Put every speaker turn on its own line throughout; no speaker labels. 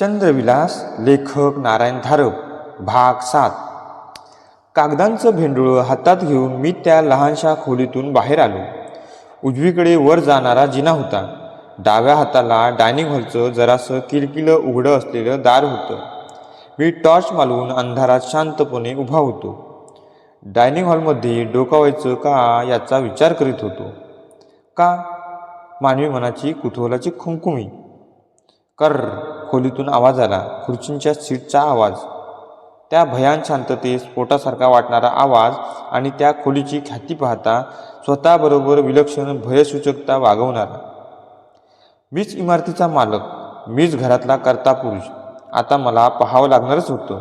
चंद्रविलास लेखक नारायण धारप भाग सात. कागदांचं भेंडूळ हातात घेऊन मी त्या लहानशा खोलीतून बाहेर आलो. उजवीकडे वर जाणारा जिना होता. डाव्या हाताला डायनिंग हॉलचं जरासं किलकिलं उघडं असलेलं दार होतं. मी टॉर्च मालवून अंधारात शांतपणे उभा होतो. डायनिंग हॉलमध्ये डोकावायचं का याचा विचार करीत होतो. का? मानवी मनाची कुतूहलाची खुमखुमी. कर खोलीतून आवाज आला. खुर्चींच्या सीटचा आवाज. त्या भयान शांततेत स्फोटासारखा वाटणारा आवाज आणि त्या खोलीची ख्याती पाहता स्वतःबरोबर विलक्षण भयसूचकता वागवणारा. मीच इमारतीचा मालक. मीच घरातला कर्ता पुरुष आता मला पाहावं लागणारच होतं.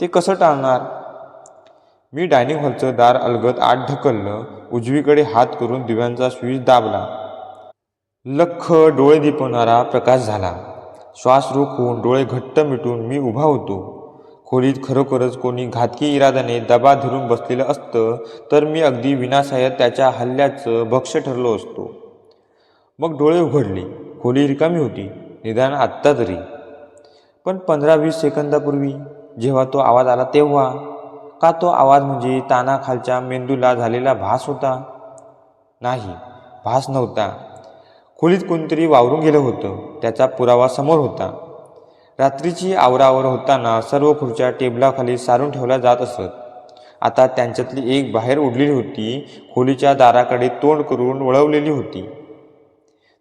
ते कसं टाळणार? मी डायनिंग हॉलचं दार अलगद आत ढकललं. उजवीकडे हात करून दिव्यांचा स्विच दाबला. लख डोळे दिपवणारा प्रकाश झाला. श्वास रोखून डोळे घट्ट मिटून मी उभा होतो. खोलीत खरोखरच कोणी घातकी इराद्याने दबा धरून बसलेलं असतं तर मी अगदी विनासायत त्याच्या हल्ल्याचं भक्ष ठरलो असतो. मग डोळे उघडले. खोली रिकामी होती. निदान आत्ता तरी. पण पंधरा वीस सेकंदापूर्वी जेव्हा तो आवाज आला तेव्हा का तो आवाज म्हणजे तानाखालच्या मेंदूला झालेला भास होता? नाही भास नव्हता. खोलीत कोणीतरी वावरून गेलं होतं. त्याचा पुरावा समोर होता. रात्रीची आवरावर होताना सर्व खुर्च्या टेबलाखाली सारून ठेवल्या जात असत. आता त्यांच्यातली एक बाहेर उडलेली होती. खोलीच्या दाराकडे तोंड करून वळवलेली होती.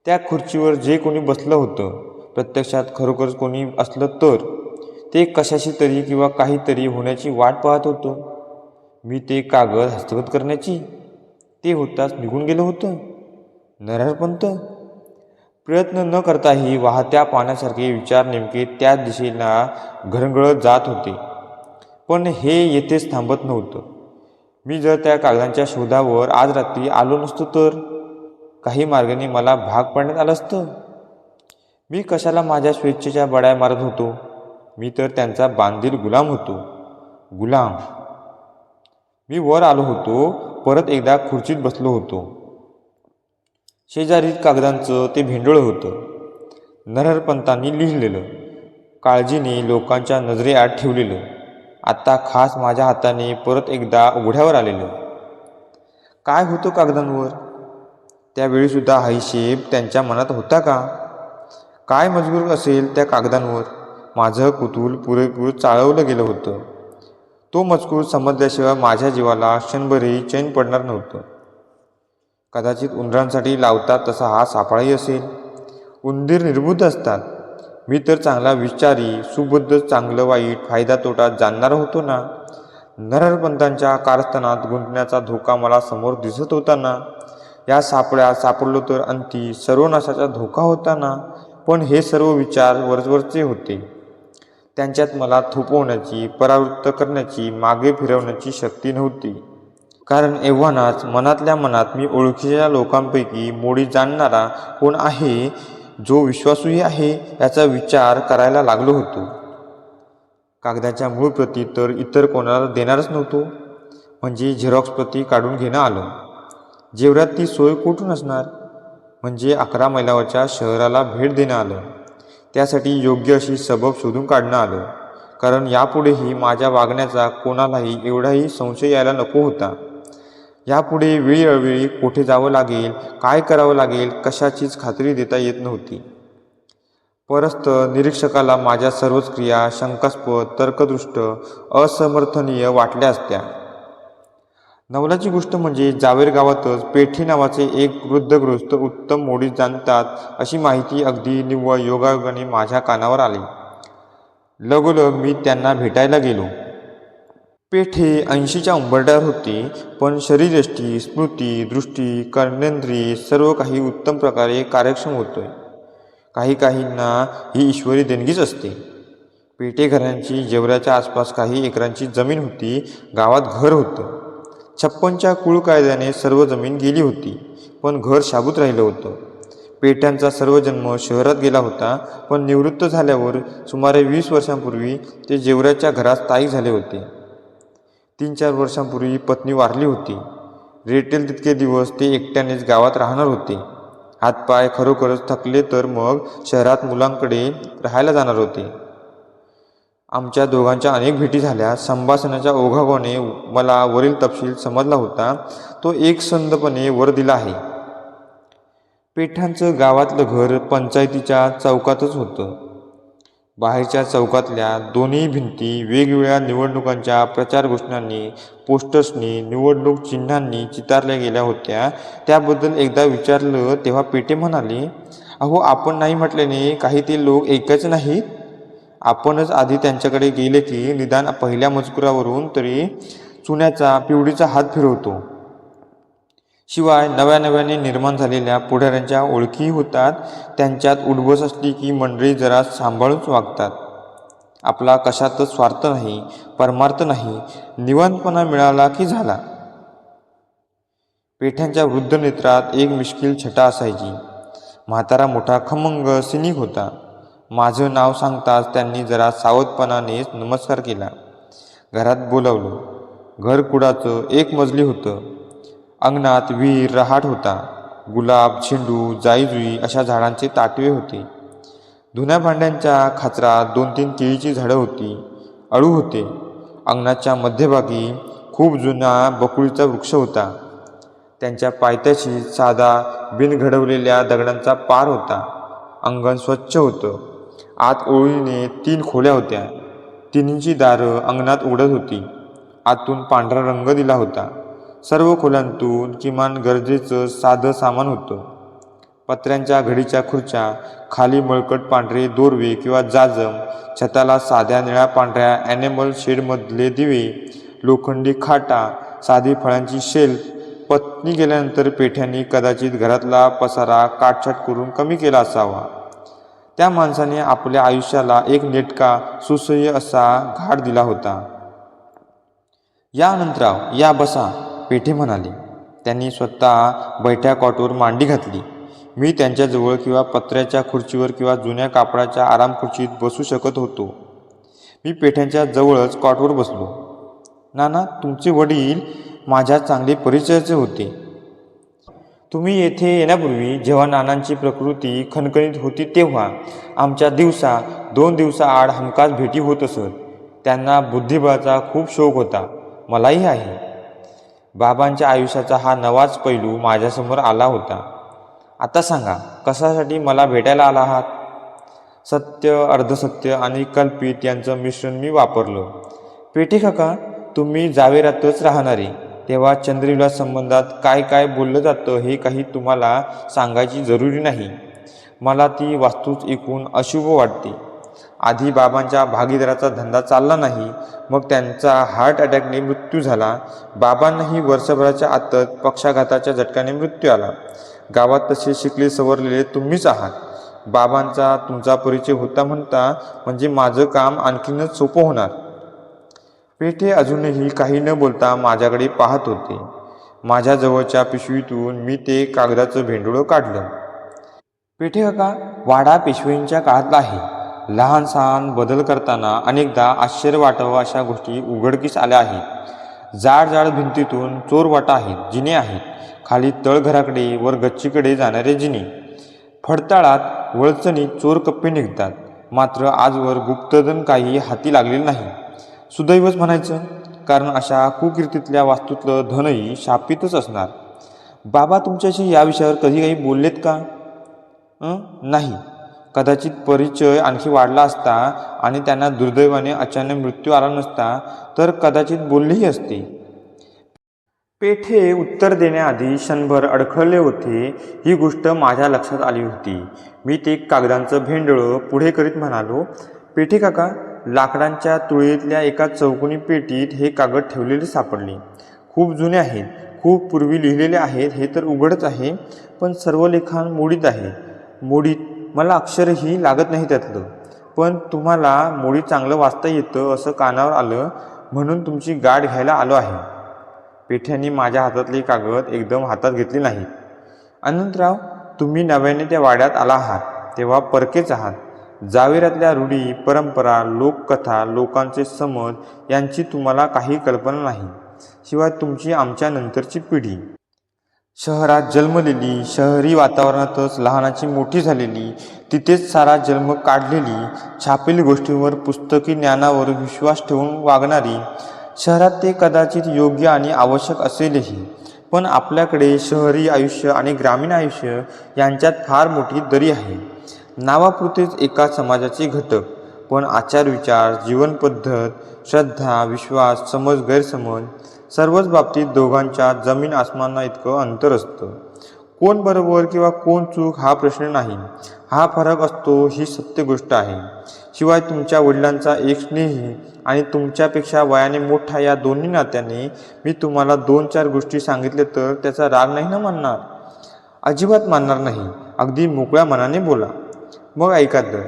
त्या खुर्चीवर जे कोणी बसलं होतं प्रत्यक्षात खरोखरच कोणी असलं तर ते कशाशी तरी किंवा काहीतरी होण्याची वाट पाहत होतं. मी ते कागद हस्तगत करण्याची? ते होताच निघून गेलं होतं? नरहरपंत? प्रयत्न न करताही वाहत्या पाण्यासारखे विचार नेमके त्याच दिशेला घरंगळत जात होते. पण हे येथेच थांबत नव्हतं. मी जर त्या कागदांच्या शोधावर आज रात्री आलो नसतो तर? काही मार्गाने मला भाग पाडण्यात आलं असतं? मी कशाला माझ्या स्वेच्छेच्या बड्या मारत होतो? मी तर त्यांचा बांधील गुलाम होतो. गुलाम. मी वर आलो होतो परत एकदा खुर्चीत बसलो होतो. शेजारीत कागदांचं ते भेंडोळ होतं. नरहरपंतांनी लिहिलेलं काळजीने लोकांच्या नजरेआड ठेवलेलं आत्ता खास माझ्या हाताने परत एकदा उघड्यावर आलेलं. काय होतं कागदांवर? त्यावेळीसुद्धा हायशेब त्यांच्या मनात होता का? काय मजबूर असेल त्या कागदांवर? माझं कुतूल पुरेपूर चाळवलं गेलं होतं. तो मजकूर समजल्याशिवाय माझ्या जीवाला क्षणभरही चैन पडणार नव्हतं. कदाचित उंदरांसाठी लावतात तसा हा सापळाही असेल. उंदीर निर्बुद्ध असतात. मी तर चांगला विचारी सुबद्ध चांगलं वाईट फायदा तोटा जाणणारा होतो ना? नरहरपंतांच्या कारस्थानात गुंतण्याचा धोका मला समोर दिसत होता ना? या सापळ्यात सापडलो तर अंती सर्वनाशाचा धोका होता ना? पण हे सर्व विचार वरवरचे होते. त्यांच्यात मला थोपवण्याची परावृत्त करण्याची मागे फिरवण्याची शक्ती नव्हती. कारण एव्हानाच मनातल्या मनात मी ओळखीच्या लोकांपैकी मोडी जाणणारा कोण आहे जो विश्वासूही आहे याचा विचार करायला लागलो होतो. कागदाच्या मूळ प्रती तर इतर कोणाला देणारच नव्हतो. म्हणजे झेरॉक्स प्रती काढून घेणं आलं. जेवढ्यात ती सोय कुठून असणार? म्हणजे अकरा मैलावरच्या शहराला भेट देणं आलं. त्यासाठी योग्य अशी सबब शोधून काढणं आलं. कारण यापुढेही माझ्या वागण्याचा कोणालाही एवढाही संशय यायला नको होता. यापुढे वेळी अवेळी कोठे जावं लागेल काय करावं लागेल कशाचीच खात्री देता येत नव्हती. परस्त निरीक्षकाला माझ्या सर्वच क्रिया शंकास्पद तर्कदृष्ट असमर्थनीय वाटल्या असत्या. नवलाची गोष्ट म्हणजे जावेर गावातच पेठी नावाचे एक वृद्धग्रस्त उत्तम मोडी जाणतात अशी माहिती अगदी निव्वळ योगायोगाने माझ्या कानावर आली. लगोलग मी त्यांना भेटायला गेलो. पेठे ऐंशीच्या उंबरड्यावर होते पण शरीरयष्टी स्मृती दृष्टी कर्णेंद्रिय सर्व काही उत्तम प्रकारे कार्यक्षम होतोय. काही काहींना ही ईश्वरी देणगीच असते. पेठे घरांची जेवऱ्याच्या आसपास काही एकरांची जमीन होती गावात घर होतं. छप्पनच्या कुळ कायद्याने सर्व जमीन गेली होती पण घर शाबूत राहिलं होतं. पेठ्यांचा सर्व जन्म शहरात गेला होता पण निवृत्त झाल्यावर सुमारे वीस वर्षांपूर्वी ते जेवऱ्याच्या घरात स्थायिक झाले होते. तीन चार वर्षांपूर्वी पत्नी वारली होती. रेटेल तितके दिवस ते एकट्यानेच गावात राहणार होते. हातपाय खरोखरच थकले तर मग शहरात मुलांकडे राहायला जाणार होते. आमच्या दोघांच्या अनेक भेटी झाल्या. संभाषणाच्या ओघावाने मला वरील तपशील समजला होता. तो एकसंधपणे वर दिला आहे. पेठांचं गावातलं घर पंचायतीच्या चौकातच होतं. बाहेरच्या चौकातल्या दोन्ही भिंती वेगवेगळ्या निवडणुकांच्या प्रचार घोषणांनी पोस्टर्सनी निवडणूक चिन्हांनी चितारल्या गेल्या होत्या. त्याबद्दल एकदा विचारलं तेव्हा पेटे म्हणाले अहो आपण नाही म्हटल्याने काही ते लोक एकच नाहीत. आपणच आधी त्यांच्याकडे गेले की निदान पहिल्या मजकुरावरून तरी चुन्याचा पिवडीचा हात फिरवतो. शिवाय नव्या नव्याने निर्माण झालेल्या पुढाऱ्यांच्या ओळखी होतात. त्यांच्यात उडबस असली की मंडळी जरा सांभाळूच वागतात. आपला कशातच स्वार्थ नाही परमार्थ नाही निवांतपणा मिळाला की झाला? पेठ्यांच्या वृद्ध नेत्रात एक मिश्किल छटा असायची. म्हातारा मोठा खमंग सिनिक होता. माझं नाव सांगताच त्यांनी जरा सावधपणानेच नमस्कार केला. घरात बोलावलं. घर कुडाचं एक मजली होतं. अंगणात विहीर रहाट होता. गुलाब झेंडू जाईजुई अशा झाडांचे ताटवे होते. धुन्या भांड्यांच्या खाचरात दोन तीन केळीची झाडं होती. अळू होते. अंगणाच्या मध्यभागी खूप जुना बकुळीचा वृक्ष होता. त्यांच्या पायथ्याशी साधा बिनघडवलेल्या दगडांचा पार होता. अंगण स्वच्छ होतं. आत ओळीने तीन खोल्या होत्या. तिन्हीची दारं अंगणात उडत होती. आतून पांढरा रंग दिला होता. सर्व खोल्यांतून किमान गरजेचं साधं सामान होतं. पत्र्यांच्या घडीच्या खुर्च्या खाली मळकट पांढरे दोरवे किंवा जाजम छताला साध्या निळ्या पांढऱ्या ॲनिमल शेडमधले दिवे लोखंडी खाटा साधी फळांची शेल पत्नी गेल्यानंतर पेठ्यांनी कदाचित घरातला पसारा काटछाट करून कमी केला असावा. त्या माणसाने आपल्या आयुष्याला एक नेटका सुसह्य असा घाट दिला होता. या अनंतराव या बसा. पेठे म्हणाले. त्यांनी स्वतः बैठ्या कॉटवर मांडी घातली. मी त्यांच्याजवळ किंवा पत्र्याच्या खुर्चीवर किंवा जुन्या कापडाच्या आराम खुर्चीत बसू शकत होतो. मी पेठ्यांच्या जवळच कॉटवर बसलो. नाना तुमचे वडील माझ्या चांगले परिचयाचे होते. तुम्ही येथे येण्यापूर्वी जेव्हा नानांची प्रकृती खणखणीत होती तेव्हा आमच्या दिवसा दोन दिवसाआड हमखास भेटी होत असत. त्यांना बुद्धिबळाचा खूप शौक होता. मलाही आहे. बाबांच्या आयुष्याचा हा नवाच पैलू माझ्यासमोर आला होता. आता सांगा कशासाठी मला भेटायला आला आहात? सत्य अर्धसत्य आणि कल्पित यांचं मिश्रण मी वापरलं. पेटे काका तुम्ही जावेरातच राहणारे तेव्हा चंद्रविलास संबंधात काय काय बोललं जातं हे काही तुम्हाला सांगायची जरुरी नाही. मला ती वास्तूच ऐकून अशुभ वाटते. आधी बाबांच्या भागीदाराचा धंदा चालला नाही मग त्यांचा हार्ट अटॅकने मृत्यू झाला. बाबांनाही वर्षभराच्या आतत पक्षाघाताच्या झटक्याने मृत्यू आला. गावात तसे शिकले सवरलेले तुम्हीच आहात. बाबांचा तुमचा परिचय होता म्हणता म्हणजे माझं काम आणखीनच सोपं होणार. पेठे अजूनही काही न बोलता माझ्याकडे पाहत होते. माझ्या जवळच्या पिशवीतून मी ते कागदाचं भेंडुळं काढलं. पेठे काका वाडा पिशवींच्या काळातला आहे. लहान सहान बदल करताना अनेकदा आश्चर्य वाटावं अशा गोष्टी उघडकीस आल्या आहेत. जाड जाड भिंतीतून चोर वाटा आहेत जिने आहेत. खाली तळघराकडे वर गच्चीकडे जाणारे जिने. फडताळात वळचणीत चोर कप्पे निघतात. मात्र आजवर गुप्तधन काही हाती लागलेलं नाही. सुदैवच म्हणायचं कारण अशा कुकीर्तीतल्या वास्तूतलं धनही शापितच असणार. बाबा तुमच्याशी या विषयावर कधी काही बोललेत का? नाही. कदाचित परिचय आणखी वाढला असता आणि त्यांना दुर्दैवाने अचानक मृत्यू आला नसता तर कदाचित बोललीही असते. पेठे उत्तर देण्याआधी क्षणभर अडखळले होते. ही गोष्ट माझ्या लक्षात आली होती. मी ते कागदांचं भेंडळं पुढे करीत म्हणालो पेठे काका लाकडांच्या तुळीतल्या एका चौकोनी पेटीत हे कागद ठेवलेले सापडले. खूप जुने आहेत. खूप पूर्वी लिहिलेले आहेत. हे तर उघडच आहे पण सर्व लिखाण मोडीत आहे. मोडीत मला अक्षरही लागत नाही त्यातलं. पण तुम्हाला मोडी चांगलं वाचता येतं असं कानावर आलं म्हणून तुमची गाठ घ्यायला आलो आहे. पेठ्यांनी माझ्या हातातली कागद एकदम हातात घेतली नाही. अनंतराव तुम्ही नव्याने त्या वाड्यात आला आहात तेव्हा परकेच आहात. जावेरातल्या रूढी परंपरा लोककथा लोकांचे समज यांची तुम्हाला काही कल्पना नाही. शिवाय तुमची आमच्या नंतरची पिढी. शहरात जन्मलेली शहरी वातावरणातच लहानाची मोठी झालेली तिथेच सारा जन्म काढलेली छापील गोष्टींवर पुस्तकी ज्ञानावर विश्वास ठेवून वागणारी शहरात ते कदाचित योग्य आणि आवश्यक असेलही. पण आपल्याकडे शहरी आयुष्य आणि ग्रामीण आयुष्य यांच्यात फार मोठी दरी आहे. नावापुरतेच एका समाजाचे घटक. पण आचार विचार जीवनपद्धत श्रद्धा विश्वास समज गैरसमज सर्वच बाबतीत दोघांच्या जमीन आसमाना इतकं अंतर असतं. कोण बरोबर किंवा कोण चूक हा प्रश्न नाही. हा फरक असतो ही सत्य गोष्ट आहे. शिवाय तुमच्या वडिलांचा एक स्नेही आणि तुमच्यापेक्षा वयाने मोठा या दोन्ही नात्याने मी तुम्हाला दोन चार गोष्टी सांगितल्या तर त्याचा राग नाही ना मानणार? अजिबात मानणार नाही. अगदी मोकळ्या मनाने बोला. मग ऐका तर.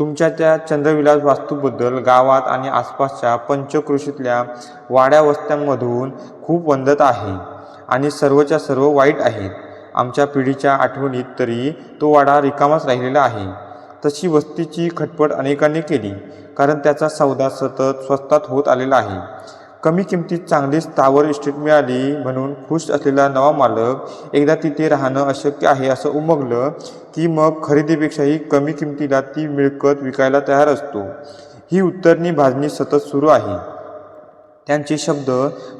तुमच्या त्या चंद्रविलास वास्तूबद्दल गावात आणि आसपासच्या पंचकृषीतल्या वाड्या वस्त्यांमधून खूप वंदत आहे आणि सर्वच्या सर्व वाईट आहेत. आमच्या पिढीच्या आठवणीत तरी तो वाडा रिकामाच राहिलेला आहे. तशी वस्तीची खटपट अनेकांनी केली कारण त्याचा सौदा सतत स्वस्तात होत आलेला आहे. कमी किमतीत चांगली स्थावर इस्टेट मिळाली म्हणून खुश असलेला नवा मालक एकदा तिथे राहणं अशक्य आहे असं उमगलं की मग खरेदीपेक्षाही कमी किमतीला ती मिळकत विकायला तयार असतो. ही उत्तरणी भाजणी सतत सुरू आहे. त्यांचे शब्द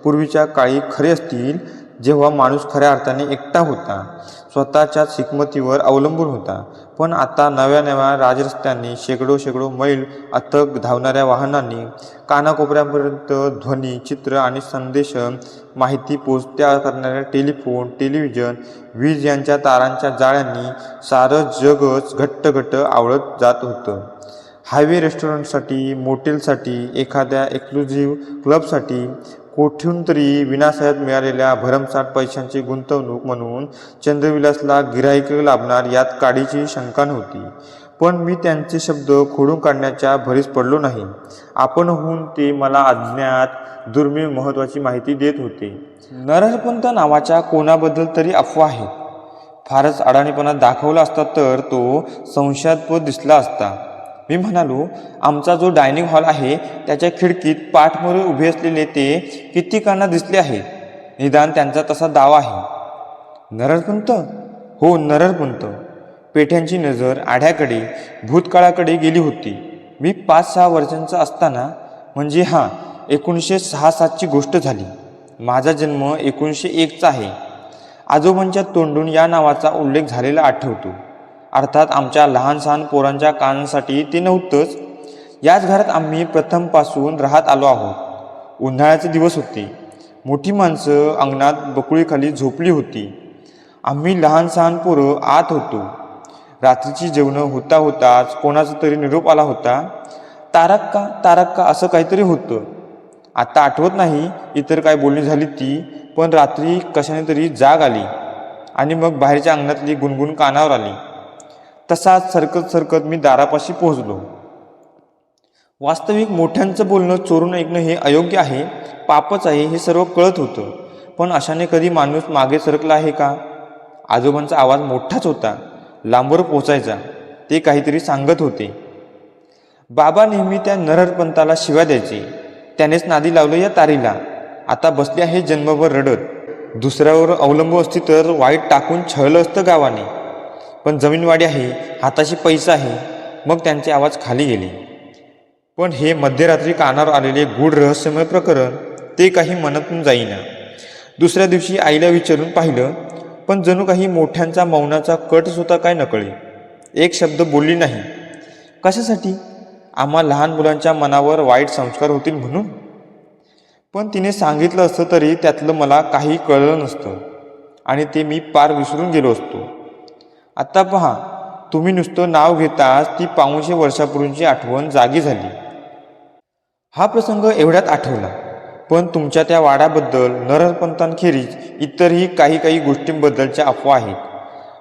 पूर्वीच्या काळी खरे असतील जेव्हा माणूस खऱ्या अर्थाने एकटा होता. स्वतःच्या हिकमतीवर अवलंबून होता. पण आता नव्या नव्या राजरस्त्यांनी शेकडो शेकडो मैल अथक धावणाऱ्या वाहनांनी कानाकोपऱ्यापर्यंत ध्वनी चित्र आणि संदेश माहिती पोचत्या करणाऱ्या टेलिफोन टेलिव्हिजन वीज यांच्या तारांच्या जाळ्यांनी सारं जगच घट्ट घट्ट आवळत जात होतं. हायवे रेस्टॉरंटसाठी मोटेलसाठी एखाद्या एक्सक्लुझिव्ह क्लबसाठी कोठून तरी विनाशयात मिळालेल्या भरमसाठ पैशांची गुंतवणूक म्हणून चंद्रविलासला गिराईक लाभणार यात काडीची शंका नव्हती. पण मी त्यांचे शब्द खोडून काढण्याच्या भरीस पडलो नाही. आपणहून ते मला अज्ञात दुर्मिळ महत्त्वाची माहिती देत होते. नरहरपंत नावाच्या कोणाबद्दल तरी अफवा आहे. फारच अडाणीपणा दाखवला असता तर तो संशयास्पद दिसला असता. मी म्हणालो आमचा जो डायनिंग हॉल आहे त्याच्या खिडकीत पाठमोरे उभे असलेले ते कित्येकांना दिसले आहे? निदान त्यांचा तसा दावा आहे. नरळपंत हो नरळपंत पेठ्यांची नजर आढ्याकडे भूतकाळाकडे गेली होती. मी पाच सहा वर्षांचा असताना म्हणजे हां एकोणीसशे सहा सातची गोष्ट झाली. माझा जन्म एकोणीसशे एकचा आहे. आजोबांच्या तोंडून या नावाचा उल्लेख झालेला आठवतो. अर्थात आमच्या लहान सहान पोरांच्या कानांसाठी ते नव्हतंच. याच घरात आम्ही प्रथमपासून राहत आलो आहोत. उन्हाळ्याचे दिवस होते. मोठी माणसं अंगणात बकुळीखाली झोपली होती. आम्ही लहान सहान पोरं आत होतो. रात्रीची जेवणं होता होताच कोणाचा तरी निरोप आला होता. तारक का तारक का असं काहीतरी होतं. आता आठवत नाही इतर काय बोलणी झाली ती पण रात्री कशाने तरी जाग आली. आणि मग बाहेरच्या अंगणातली गुणगुण कानावर आली. तसाच सरकत सरकत मी दारापाशी पोहोचलो. वास्तविक मोठ्यांचं बोलणं चोरून ऐकणं हे अयोग्य आहे पापच आहे हे सर्व कळत होतं. पण अशाने कधी माणूस मागे सरकला आहे का? आजोबांचा आवाज मोठाच होता. लांबवर पोचायचा ते काहीतरी सांगत होते. बाबा नेहमी त्या नरहरपंताला शिवा द्यायचे. त्यानेच नादी लावलं या तारीला. आता बसले आहे जन्मभर रडत. दुसऱ्यावर अवलंबून असती तर वाईट टाकून छळलं असतं गावाने. पण जमीनवाडी आहे हाताशी पैसा आहे. मग त्यांचे आवाज खाली गेले. पण हे मध्यरात्री कानावर आलेले गूढ रहस्यमय प्रकरण ते काही मनातून जाईना. दुसऱ्या दिवशी आईला विचारून पाहिलं पण जणू काही मोठ्यांचा मौनाचा कटच होता काय नकळे. एक शब्द बोलली नाही. कशासाठी? आम्हा लहान मुलांच्या मनावर वाईट संस्कार होतील म्हणून? पण तिने सांगितलं असतं तरी त्यातलं मला काही कळलं नसतं. आणि ते मी पार विसरून गेलो असतो. आता पहा तुम्ही नुसतं नाव घेताच ती पाऊनशे वर्षापूर्वीची आठवण जागी झाली. हा प्रसंग एवढ्यात आठवला. पण तुमच्या त्या वाड्याबद्दल नरहरपंतांखेरीज इतरही काही काही गोष्टींबद्दलच्या अफवा आहेत.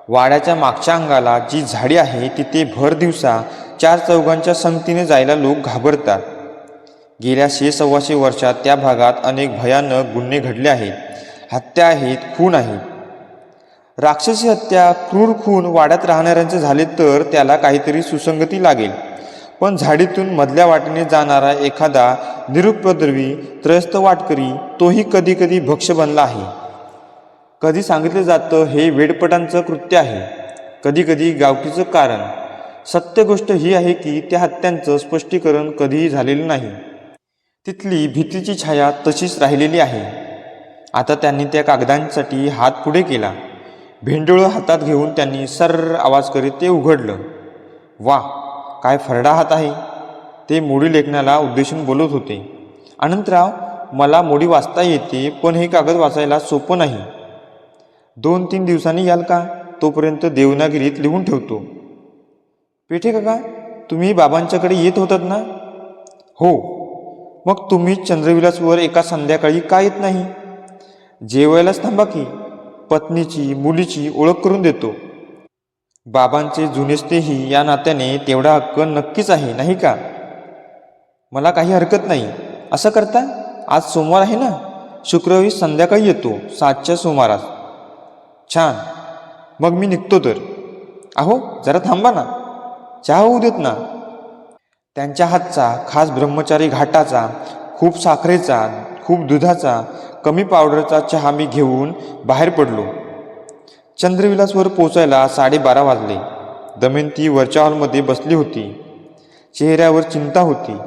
वाड्याच्या मागच्या अंगाला जी झाडी आहे तिथे भर दिवसा चार चौघांच्या संगतीने जायला लोक घाबरतात. गेल्या शे सव्वाशे वर्षात त्या भागात अनेक भयानक गुन्हे घडले आहेत. हत्या आहेत खून आहेत. राक्षसी हत्या क्रूर खून वाड्यात राहणाऱ्यांचे झाले तर त्याला काहीतरी सुसंगती लागेल. पण झाडीतून मधल्या वाटेने जाणारा एखादा निरुपद्रवी त्रयस्थ वाटकरी तोही कधी कधी भक्ष बनला आहे. कधी सांगितलं जातं हे वेडपटांचं कृत्य आहे. कधी कधी गावकीचं कारण. सत्य गोष्ट ही आहे की त्या हत्यांचं स्पष्टीकरण कधीही झालेलं नाही. तिथली भीतीची छाया तशीच राहिलेली आहे. आता त्यांनी त्या कागदांसाठी हात पुढे केला. भेंडोळं हातात घेऊन त्यांनी सर्र आवाज करीत ते उघडलं. वा काय फरडा हात आहे. ते मोडी लेखनाला उद्देशून बोलत होते. अनंतराव मला मोडी वाचता येते पण हे कागद वाचायला सोपं नाही. दोन तीन दिवसांनी याल का? तोपर्यंत देवनागिरीत लिहून ठेवतो. पेठे काका तुम्ही बाबांच्याकडे येत होतात ना? हो. मग तुम्ही चंद्रविलासवर एका संध्याकाळी का येत नाही? जेवायलाच थांबा की. पत्नीची मुलीची ओळख करून देतो. बाबांचे जुनेस्तेही या नात्याने तेवढा हक्क नक्कीच आहे नाही का? मला काही हरकत नाही. असं करता? आज सोमवार आहे ना? शुक्रवारी संध्याकाळी येतो सातच्या सुमारास. छान. मग मी निघतो तर. अहो जरा थांबा ना. चहा होऊ देत ना. त्यांच्या हातचा खास ब्रह्मचारी घाटाचा खूप साखरेचा खूप दुधाचा कमी पावडरचा चहा मी घेऊन बाहेर पडलो. चंद्रविलासवर पोचायला साडेबारा वाजले. दमयंती वरच्या हॉलमध्ये बसली होती. चेहऱ्यावर चिंता होती.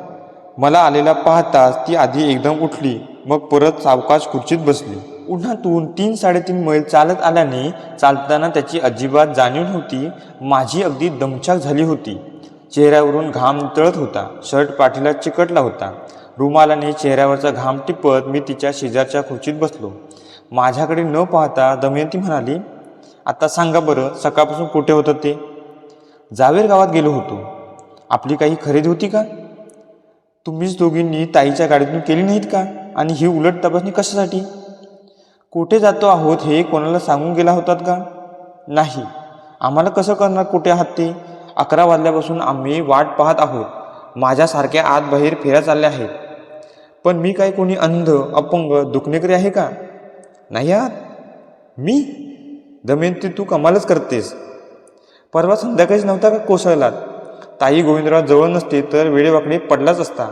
मला आलेला पाहताच ती आधी एकदम उठली मग परत सावकाश खुर्चीत बसली. उन्हातून तीन साडेतीन मैल चालत आल्याने चालताना त्याची अजिबात जाणीव नव्हती. माझी अगदी दमछाक झाली होती. चेहऱ्यावरून घाम तळत होता. शर्ट पाठीला चिकटला होता. रुमालाने चेहऱ्यावरचा घाम टिपत मी तिच्या शेजारच्या खुर्चीत बसलो. माझ्याकडे न पाहता दमयंती म्हणाली आता सांगा बरं सकाळपासून कुठे होतं ते? जावेर गावात गेलो होतो. आपली काही खरेदी होती का? तुम्हीच दोघींनी ताईच्या गाडीतून केली नाहीत का? आणि ही उलट तपासणी कशासाठी? कुठे जातो आहोत हे कोणाला सांगून गेला होतात का? नाही. आम्हाला कसं करणार कुठे आहात ते? अकरा वाजल्यापासून आम्ही वाट पाहत आहोत. माझ्यासारख्या आत बाहेर फेऱ्या चालल्या आहेत. पण मी काय कोणी अंध अपंग दुखणेकरी आहे का? नाही आहात. मी? दमयंती तू कमालच करतेस. परवा संध्याकाळीच नव्हता का कोसळलात? ताई गोविंदराव जवळ नसते तर वेळेवाकडे पडलाच असता.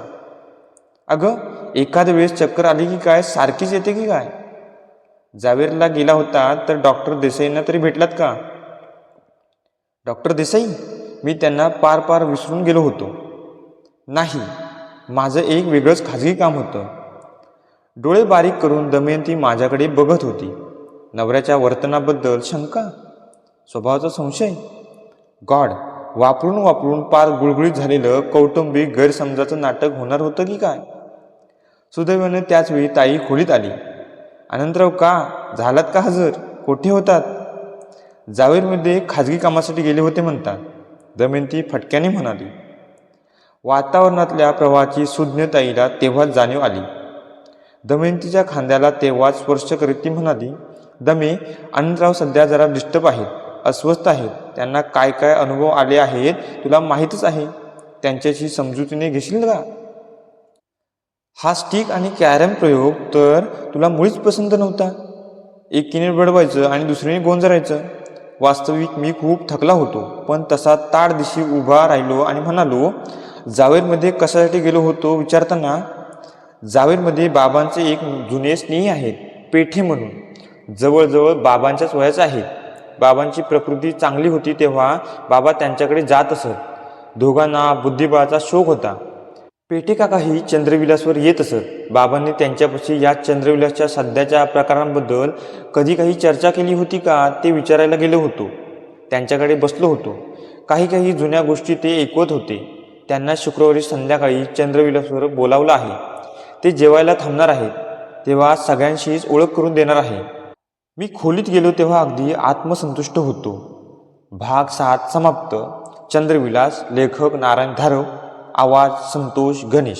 अगं एखाद्या वेळेस चक्कर आली की काय सारखीच येते की काय? जावेरला गेला होता तर डॉक्टर देसाईंना तरी भेटलात का? डॉक्टर देसाई? मी त्यांना पार पार विसरून गेलो होतो. नाही. माझं एक वेगळंच खाजगी काम होतं. डोळे बारीक करून दमयंती माझ्याकडे बघत होती. नवऱ्याच्या वर्तनाबद्दल शंका? स्वभावाचा संशय? गॉड वापरून वापरून पार गुळगुळीत झालेलं कौटुंबिक गैरसमजाचं नाटक होणार होतं की काय? सुदैवाने त्याचवेळी ताई खोलीत आली. अनंतराव का? झालात का हजर? कोठे होतात? जावेरमध्ये खाजगी कामासाठी गेले होते म्हणतात. दमयंती फटक्याने म्हणाली. वातावरणातल्या प्रवाहाची सुज्ञताईला तेव्हा तेव्हाच जाणीव आली. दमयंतीच्या खांद्याला तेव्हाच स्पर्श करीत ती म्हणाली दमे अनंतराव सध्या जरा डिस्टर्ब आहेत अस्वस्थ आहेत. त्यांना काय काय अनुभव आले आहेत तुला माहीतच आहे. त्यांच्याशी समजुतीने घेशील का? हा स्टिक आणि कॅरम प्रयोग तर तुला मुळीच पसंत नव्हता. एकीने बडवायचं आणि दुसरीने गोंजरायचं. वास्तविक मी खूप थकला होतो पण तसा ताड दिशी उभा राहिलो आणि म्हणालो जावेरमध्ये कशासाठी गेलो होतो विचारताना जावेरमध्ये बाबांचे एक जुने स्नेही आहेत पेठे म्हणून. जवळजवळ बाबांच्याच वयाच आहे. बाबांची प्रकृती चांगली होती तेव्हा बाबा त्यांच्याकडे जात असत. दोघांना बुद्धिबळाचा शोक होता. पेठे काकाही चंद्रविलासवर येत असत. बाबांनी त्यांच्यापाशी या चंद्रविलासच्या सध्याच्या प्रकारांबद्दल कधी काही चर्चा केली होती का ते विचारायला गेलो होतो. त्यांच्याकडे बसलो होतो. काही काही जुन्या गोष्टी ते ऐकवत होते. त्यांना शुक्रवारी संध्याकाळी चंद्रविलासवर बोलावलं आहे. ते जेवायला थांबणार आहेत. तेव्हा सगळ्यांशीच ओळख करून देणार आहे. मी खोलीत गेलो तेव्हा अगदी आत्मसंतुष्ट होतो. भाग सात समाप्त. चंद्रविलास लेखक नारायण धारव आवाज संतोष गणेश.